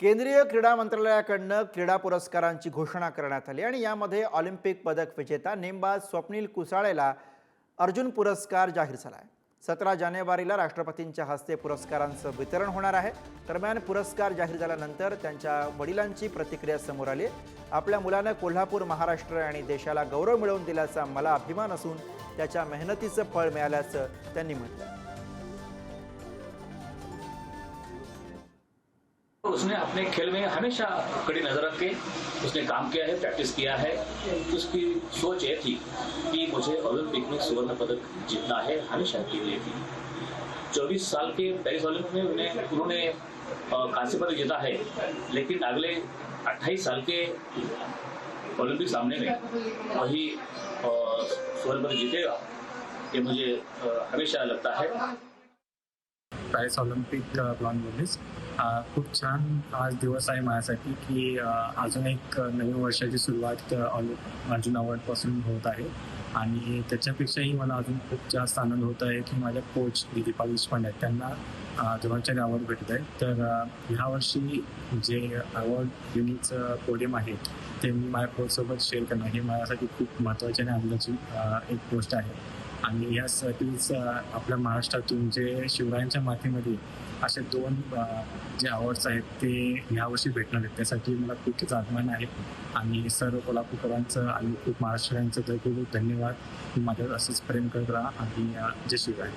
केंद्रीय क्रीडा मंत्रालयाकडनं क्रीडा पुरस्कारांची घोषणा करण्यात आली आणि यामध्ये ऑलिम्पिक पदक विजेता नेमबाज स्वप्नील कुसाळेला अर्जुन पुरस्कार जाहीर झाला आहे सतरा जानेवारीला राष्ट्रपतींच्या हस्ते पुरस्कारांचं वितरण होणार आहे. दरम्यान पुरस्कार जाहीर झाल्यानंतर त्यांच्या वडिलांची प्रतिक्रिया समोर आली आपल्या मुलानं कोल्हापूर महाराष्ट्र आणि देशाला गौरव मिळवून दिल्याचा मला अभिमान असून त्याच्या मेहनतीचं फळ मिळाल्याचं त्यांनी म्हटलं उसने अपने खेल में हमेशा कड़ी नज़र रख। के उसने काम किया है प्रैक्टिस किया है। उसकी सोच ये थी कि मुझे ओलंपिक में सुवर्ण पदक जीतना है, हमेशा के लिए थी चौबीस साल के पेरिस ओलंपिक में उन्हें, उन्होंने कांस्य पदक जीता है। लेकिन अगले 28 साल के ओलंपिक सामने में वही सुवर्ण पदक जीतेगा, ये मुझे हमेशा लगता है। पॅरिस ऑलिम्पिक हा खूप छान आज दिवस आहे माझ्यासाठी की अजून एक नवीन वर्षाची सुरुवात अर्जुन अवॉर्डपासून होत आहे. आणि त्याच्यापेक्षाही मला अजून खूप जास्त आनंद होत आहे की माझ्या कोच दीपाल देशपांडे आहेत. त्यांना अ, द्रोणाचार्य अवॉर्ड भेटत आहे तर ह्या वर्षी जे अवॉर्ड युनिटचं पोडियम आहे ते मी माझ्या कोचसोबत शेअर करणं हे माझ्यासाठी खूप महत्त्वाची आणि आनंदाची एक गोष्ट आहे. आणि यासाठीच आपल्या महाराष्ट्रातून जे शिवरायांच्या मातीमध्ये असे दोन जे अवॉर्ड्स आहेत ते यावर्षी भेटणार आहेत. त्यासाठी मला खूपच अभिमान आहे. आणि सर्व कोल्हापूरकरांचं आणि खूप महाराष्ट्रांचं तर खूप खूप धन्यवाद माझ्यावर असंच प्रेम करत राहा. आणि जे जय शिवराय.